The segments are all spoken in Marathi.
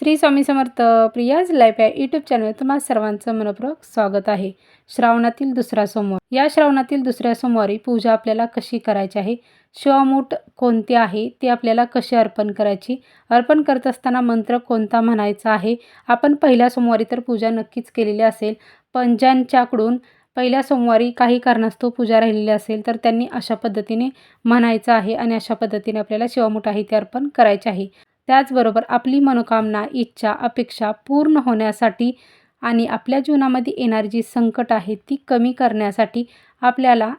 श्री स्वामी समर्थ प्रियाज लाईफ या यूट्यूब चॅनल तुम्हा सर्वांचं मनपूर्वक स्वागत आहे. श्रावणातील दुसरा सोमवार. या श्रावणातील दुसऱ्या सोमवारी पूजा आपल्याला कशी करायची आहे? शिवामूठ कोणते आहे? ते आपल्याला कशी अर्पण करायची? अर्पण करत असताना मंत्र कोणता म्हणायचा आहे? आपण पहिल्या सोमवारी तर पूजा नक्कीच केलेली असेल. पंजांच्याकडून पहिल्या सोमवारी काही कारणास्तव पूजा राहिलेली असेल तर त्यांनी अशा पद्धतीने म्हणायचं आहे आणि अशा पद्धतीने आपल्याला शिवामूठ आहे ते अर्पण करायचे आहे. त्याचबरोबर आपली मनोकामना इच्छा अपेक्षा पूर्ण होण्यासाठी आणि आपल्या जीवनामध्ये येणारी जी संकट आहे ती कमी करण्यासाठी आपल्याला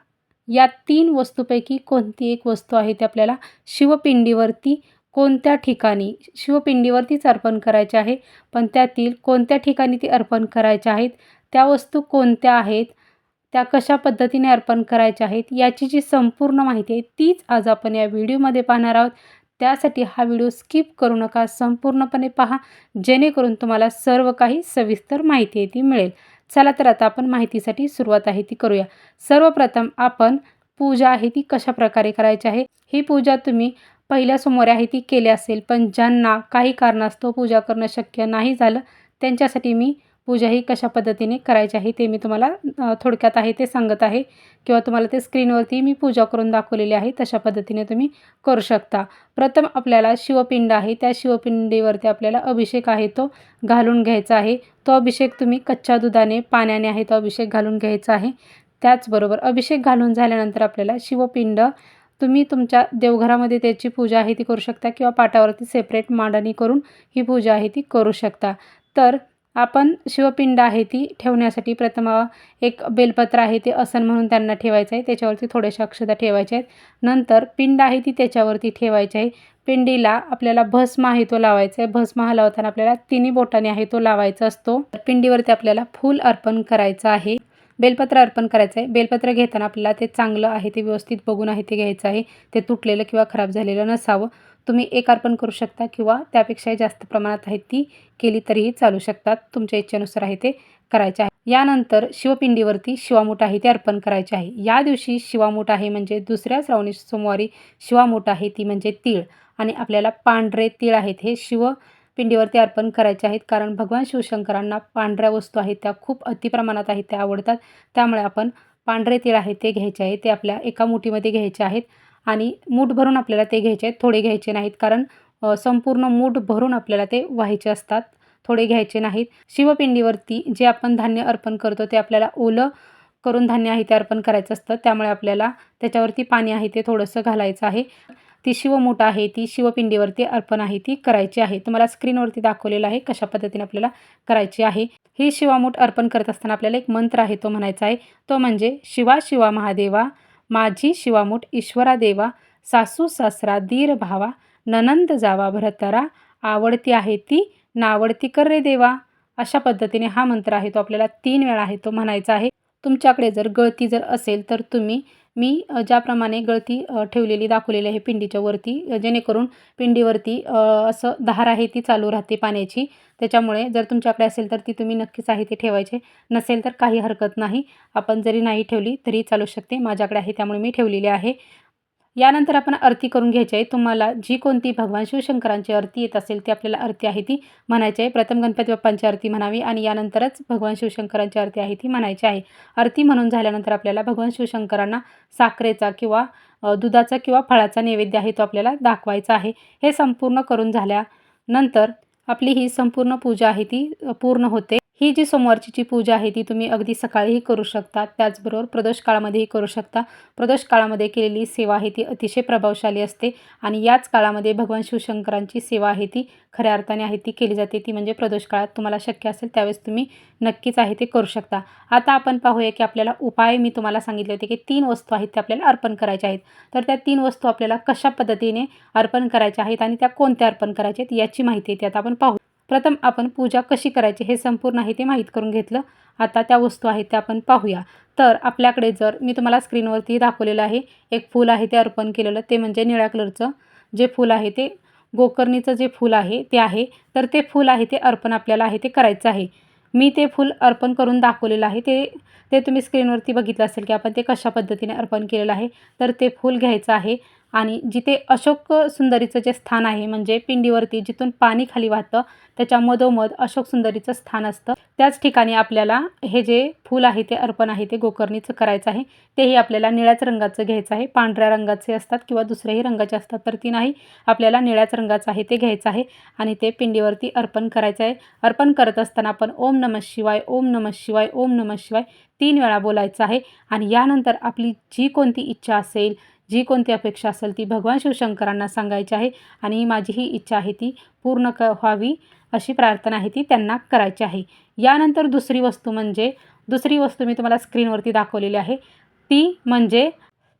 या तीन वस्तूपैकी कोणती एक वस्तू आहे ती आपल्याला शिवपिंडीवरती कोणत्या ठिकाणी शिवपिंडीवरतीच अर्पण करायचे आहे पण त्यातील कोणत्या ठिकाणी ती अर्पण करायच्या आहेत त्या वस्तू कोणत्या आहेत त्या कशा पद्धतीने अर्पण करायच्या आहेत याची जी संपूर्ण माहिती आहे तीच आज आपण या व्हिडिओमध्ये पाहणार आहोत. त्यासाठी हा व्हिडिओ स्किप करू नका संपूर्णपणे पहा जेणेकरून तुम्हाला सर्व काही सविस्तर माहिती आहे ती मिळेल. चला तर आता आपण माहितीसाठी सुरुवात आहे ती करूया. सर्वप्रथम आपण पूजा आहे ती कशा प्रकारे करायची आहे? ही पूजा तुम्ही पहिल्या सोमवारी आहे ती केली असेल पण ज्यांना काही कारणास्तव पूजा करणं शक्य नाही झालं त्यांच्यासाठी मी पूजा ही कशा पद्धतीने करायची आहे ते मी तुम्हाला थोडक्यात आहे ते सांगत आहे. किंवा तुम्हाला ते स्क्रीनवरती मी पूजा करून दाखवलेली आहे तशा पद्धतीने तुम्ही करू शकता. प्रथम आपल्याला शिवपिंड आहे त्या शिवपिंडीवरती आपल्याला अभिषेक आहे तो घालून घ्यायचा आहे. तो अभिषेक तुम्ही कच्च्या दुधाने पाण्याने आहे तो अभिषेक घालून घ्यायचा आहे. त्याचबरोबर अभिषेक घालून झाल्यानंतर आपल्याला शिवपिंड तुम्ही तुमच्या देवघरामध्ये त्याची पूजा आहे ती करू शकता किंवा पाटावरती सेपरेट मांडणी करून ही पूजा आहे ती करू शकता. तर आपण शिवपिंड आहे ती ठेवण्यासाठी प्रथम एक बेलपत्र आहे ते असन म्हणून त्यांना ठेवायचं आहे. त्याच्यावरती थोड्याशा अक्षता ठेवायच्या आहेत. नंतर पिंड आहे ती त्याच्यावरती ठेवायची आहे. पिंडीला आपल्याला भस्म आहे तो लावायचा आहे. भस्म हा लावताना आपल्याला तिन्ही बोटाने आहे तो लावायचा असतो. पिंडीवरती आपल्याला फूल अर्पण करायचं आहे. बेलपत्र अर्पण करायचं आहे. बेलपत्र घेताना आपल्याला ते चांगलं आहे ते व्यवस्थित बघून आहे ते घ्यायचं आहे. ते तुटलेलं किंवा खराब झालेलं नसावं. तुम्ही एक अर्पण करू शकता किंवा त्यापेक्षाही जास्त प्रमाणात आहे ती केली तरीही चालू शकतात. तुमच्या इच्छेनुसार आहे ते करायचे आहे. यानंतर शिवपिंडीवरती शिवामूठ आहे ते अर्पण करायचे आहे. या दिवशी शिवामूठ आहे म्हणजे दुसऱ्या श्रावणी सोमवारी शिवामूठ आहे ती म्हणजे तीळ. आणि आपल्याला पांढरे तीळ आहेत हे शिव पिंडीवरती अर्पण करायचे आहेत. कारण भगवान शिवशंकरांना पांढऱ्या वस्तू आहेत त्या खूप अतिप्रमाणात आहेत त्या आवडतात. त्यामुळे आपण पांढरे तीळ आहेत ते घ्यायचे आहे. ते आपल्या एका मुठीमध्ये घ्यायचे आहेत. आणि मूठ भरून आपल्याला ते घ्यायचे आहेत. थोडे घ्यायचे नाहीत कारण संपूर्ण मूठ भरून आपल्याला ते व्हायचे असतात. थोडे घ्यायचे नाहीत. शिवपिंडीवरती जे आपण धान्य अर्पण करतो ते आपल्याला ओलं करून धान्य आहे ते अर्पण करायचं असतं. त्यामुळे आपल्याला त्याच्यावरती पाणी आहे ते थोडंसं घालायचं आहे. ती शिवमूठ आहे ती शिवपिंडीवरती अर्पण आहे ती करायची आहे. तुम्हाला स्क्रीनवरती दाखवलेलं आहे कशा पद्धतीने आपल्याला करायची आहे. ही शिवामूठ अर्पण करत असताना आपल्याला एक मंत्र आहे तो म्हणायचा आहे. तो म्हणजे शिवा शिवा महादेवा माझी शिवामूठ ईश्वरा देवा सासू सासरा दीर भावा ननंद जावा भरतरा आवडती आहे ती नावडती कर रे देवा. अशा पद्धतीने हा मंत्र आहे तो आपल्याला तीन वेळा आहे तो म्हणायचा आहे. तुमच्याकडे जर गळती जर असेल तर तुम्ही मी ज्याप्रमाणे गळती ठेवलेली दाखवलेली आहे पिंडीच्या वरती जेणेकरून पिंडीवरती असं धार आहे ती चालू राहते पाण्याची. त्याच्यामुळे जर तुमच्याकडे असेल तर ती तुम्ही नक्कीच आहे ते ठेवायचे. नसेल तर काही हरकत नाही. आपण जरी नाही ठेवली तरी चालू शकते. माझ्याकडे आहे त्यामुळे मी ठेवलेली आहे. यानंतर आपण आरती करून घ्यायची आहे. तुम्हाला जी कोणती भगवान शिवशंकरांची आरती येत असेल ती आपल्याला आरती आहे ती म्हणायची आहे. प्रथम गणपती बाप्पांची आरती म्हणावी आणि यानंतरच भगवान शिवशंकरांची आरती आहे ती म्हणायची आहे. आरती म्हणून झाल्यानंतर आपल्याला भगवान शिवशंकरांना साखरेचा किंवा दुधाचा किंवा फळाचा नैवेद्य आहे तो आपल्याला दाखवायचा आहे. हे संपूर्ण करून झाल्यानंतर आपली ही संपूर्ण पूजा आहे ती पूर्ण होते. ही जी सोमवारची जी पूजा आहे ती तुम्ही अगदी सकाळीही करू शकता. त्याचबरोबर प्रदोष काळामध्येही करू शकता. प्रदोष काळामध्ये केलेली सेवा आहे ती अतिशय प्रभावशाली असते आणि याच काळामध्ये भगवान शिवशंकरांची सेवा आहे ती खऱ्या अर्थाने आहे ती केली जाते. ती म्हणजे प्रदोष काळात तुम्हाला शक्य असेल त्यावेळेस तुम्ही नक्कीच आहे ते करू शकता. आता आपण पाहूया की आपल्याला उपाय मी तुम्हाला सांगितले होते की तीन वस्तू आहेत त्या आपल्याला अर्पण करायच्या आहेत. तर त्या तीन वस्तू आपल्याला कशा पद्धतीने अर्पण करायच्या आहेत आणि त्या कोणत्या अर्पण करायच्या आहेत याची माहिती आहे ती आता आपण पाहू प्रथम आपण पूजा कशी करायची हे संपूर्ण आहे ते माहीत करून घेतलं. आता त्या वस्तू आहेत त्या आपण पाहूया. तर आपल्याकडे जर मी तुम्हाला स्क्रीनवरती दाखवलेलं आहे एक फूल आहे ते अर्पण केलेलं ते म्हणजे निळ्या कलरचं जे फूल आहे ते गोकर्णीचं जे फूल आहे ते आहे. तर ते फूल आहे ते अर्पण आपल्याला आहे ते करायचं आहे. मी ते फूल अर्पण करून दाखवलेलं आहे. ते ते तुम्ही स्क्रीनवरती बघितलं असेल की आपण ते कशा पद्धतीने अर्पण केलेलं आहे. तर ते फूल घ्यायचं आहे. आणि जिथे अशोक सुंदरीचं जे स्थान आहे म्हणजे पिंडीवरती जिथून पाणी खाली वाहतं त्याच्या मधोमध अशोक सुंदरीचं स्थान असतं. त्याच ठिकाणी आपल्याला हे जे फूल आहे ते अर्पण आहे ते गोकर्णीचं करायचं आहे. तेही आपल्याला निळ्याच रंगाचं घ्यायचं आहे. पांढऱ्या रंगाचे असतात किंवा दुसऱ्याही रंगाचे असतात तर ती नाही. आपल्याला निळ्याच रंगाचं आहे ते घ्यायचं आहे आणि ते पिंडीवरती अर्पण करायचं आहे. अर्पण करत असताना आपण ओम नमः शिवाय ओम नमः शिवाय ओम नमः शिवाय तीन वेळा बोलायचं आहे. आणि यानंतर आपली जी कोणती इच्छा असेल जी कोणती अपेक्षा असेल ती भगवान शिवशंकरांना सांगायची आहे आणि माझी ही इच्छा आहे ती पूर्ण क व्हावी अशी प्रार्थना आहे ती त्यांना करायची आहे. यानंतर दुसरी वस्तू म्हणजे दुसरी वस्तू मी तुम्हाला स्क्रीनवरती दाखवलेली आहे. ती म्हणजे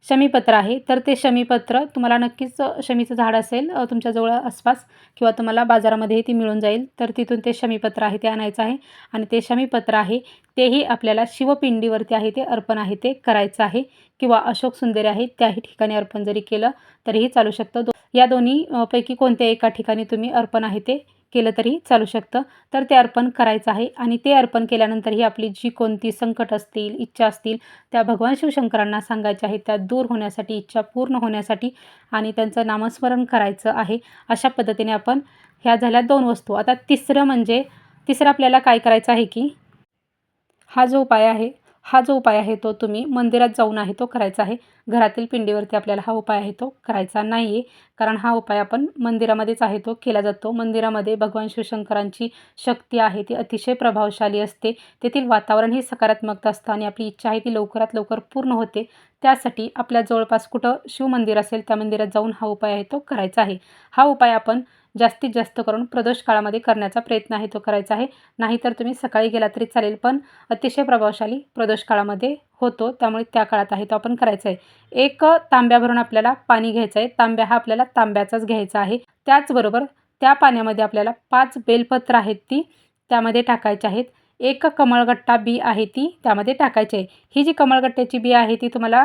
शमीपत्र आहे. तर ते शमीपत्र तुम्हाला नक्कीच शमीचं झाड असेल तुमच्याजवळ आसपास किंवा तुम्हाला बाजारामध्येही ती मिळून जाईल. तर तिथून ते शमीपत्र आहे ते आणायचं आहे. आणि ते शमीपत्र आहे तेही आपल्याला शिवपिंडीवरती आहे ते अर्पण आहे ते करायचं आहे किंवा अशोक सुंदरी आहे त्याही ठिकाणी अर्पण जरी केलं तरीही चालू शकतं. दो या दोन्ही पैकी कोणत्या एका ठिकाणी तुम्ही अर्पण आहे ते केलं तरी चालू शकतं. तर ते अर्पण करायचं आहे आणि ते अर्पण केल्यानंतरही आपली जी कोणती संकट असतील इच्छा असतील त्या भगवान शिवशंकरांना सांगायच्या आहेत त्या दूर होण्यासाठी इच्छा पूर्ण होण्यासाठी आणि त्यांचं नामस्मरण करायचं आहे. अशा पद्धतीने आपण ह्या झाल्या दोन वस्तू. आता तिसरं म्हणजे तिसरं आपल्याला काय करायचं आहे की हा जो उपाय आहे हा जो उपाय आहे तो तुम्ही मंदिरात जाऊन आहे तो करायचा आहे. घरातील पिंडीवरती आपल्याला हा उपाय आहे तो करायचा नाही आहे कारण हा उपाय आपण मंदिरामध्येच आहे तो केला जातो. मंदिरामध्ये भगवान शिवशंकरांची शक्ती आहे ती अतिशय प्रभावशाली असते. तेथील वातावरण हे सकारात्मकता असतं आणि आपली इच्छा आहे ती लवकरात लवकर पूर्ण होते. त्यासाठी आपल्या जवळपास कुठं शिवमंदिर असेल त्या मंदिरात जाऊन हा उपाय आहे तो करायचा आहे. हा उपाय आपण जास्तीत जास्त करून प्रदोष काळामध्ये करण्याचा प्रयत्न आहे तो करायचा आहे. नाहीतर तुम्ही सकाळी गेला तरी चालेल पण अतिशय प्रभावशाली प्रदोष काळामध्ये होतो त्यामुळे त्या काळात आहे तो आपण करायचा आहे. एक तांब्या भरून आपल्याला पाणी घ्यायचं आहे. तांब्या हा आपल्याला तांब्याचाच घ्यायचा आहे. त्याचबरोबर त्या पाण्यामध्ये आपल्याला पाच बेलपत्र आहेत ती त्यामध्ये टाकायचे आहेत. एक कमळगट्टा बी आहे ती त्यामध्ये टाकायची आहे. ही जी कमळगट्ट्याची बी आहे ती तुम्हाला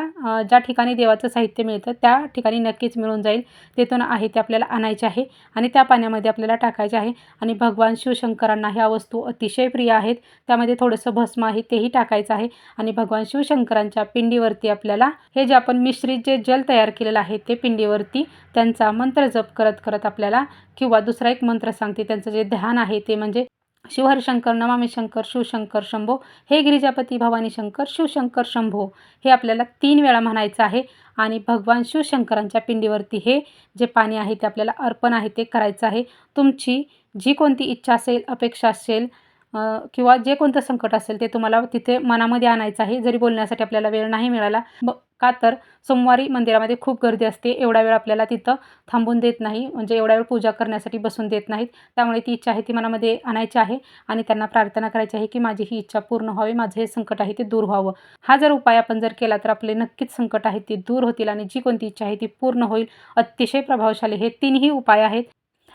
ज्या ठिकाणी देवाचं साहित्य मिळतं त्या ठिकाणी नक्कीच मिळून जाईल. तिथून आहे ते आपल्याला आणायचे आहे आणि त्या पाण्यामध्ये आपल्याला टाकायचे आहे. आणि भगवान शिवशंकरांना ह्या वस्तू अतिशय प्रिय आहेत. त्यामध्ये थोडंसं भस्म आहे तेही टाकायचं आहे. आणि भगवान शिवशंकरांच्या पिंडीवरती आपल्याला हे जे आपण मिश्रित जे जल तयार केलेलं आहे ते पिंडीवरती त्यांचा मंत्र जप करत करत आपल्याला किंवा दुसरा एक मंत्र सांगते. त्यांचं जे ध्यान आहे ते म्हणजे शिवहरशंकर नमामी शंकर शिवशंकर शंभो. हे गिरिजापती भवानी शंकर शिवशंकर शंभो. हे आपल्याला तीन वेळा म्हणायचं आहे. आणि भगवान शिवशंकरांच्या पिंडीवरती हे जे पाणी आहे ते आपल्याला अर्पण आहे ते करायचं आहे. तुमची जी कोणती इच्छा असेल अपेक्षा असेल किंवा जे कोणतं संकट असेल ते तुम्हाला तिथे मनामध्ये आणायचं आहे. जरी बोलण्यासाठी आपल्याला वेळ नाही मिळाला. ब का तर सोमवारी मंदिरामध्ये खूप गर्दी असते. एवढा वेळ आपल्याला तिथं थांबून देत नाही. म्हणजे एवढा वेळ पूजा करण्यासाठी बसून देत नाहीत. त्यामुळे ती इच्छा आहे ती मनामध्ये आणायची आहे आणि त्यांना प्रार्थना करायची आहे की माझी ही इच्छा पूर्ण व्हावी माझं हे संकट आहे ते दूर व्हावं. हा जर उपाय आपण जर केला तर आपले नक्कीच संकट आहेत ते दूर होतील आणि जी कोणती इच्छा आहे ती पूर्ण होईल. अतिशय प्रभावशाली हे तीनही उपाय आहेत.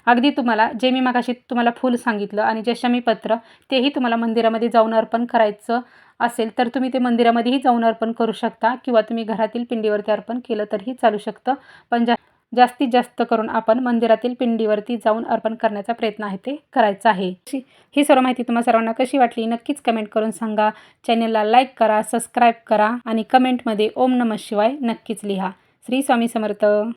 अगदी तुम्हाला जे मी मागाशी तुम्हाला फूल सांगितलं आणि जे शमीपत्र तेही तुम्हाला मंदिरामध्ये जाऊन अर्पण करायचं असेल तर तुम्ही ते मंदिरामध्येही जाऊन अर्पण करू शकता किंवा तुम्ही घरातील पिंडीवरती अर्पण केलं तरीही चालू शकतं. पण जा जास्तीत जास्त करून आपण मंदिरातील पिंडीवरती जाऊन अर्पण करण्याचा प्रयत्न आहे ते करायचा आहे. ही- सर्व माहिती तुम्हाला सर्वांना कशी वाटली नक्कीच कमेंट करून सांगा. चॅनलला लाईक करा सबस्क्राईब करा आणि कमेंटमध्ये ओम नमः शिवाय नक्कीच लिहा. श्री स्वामी समर्थ.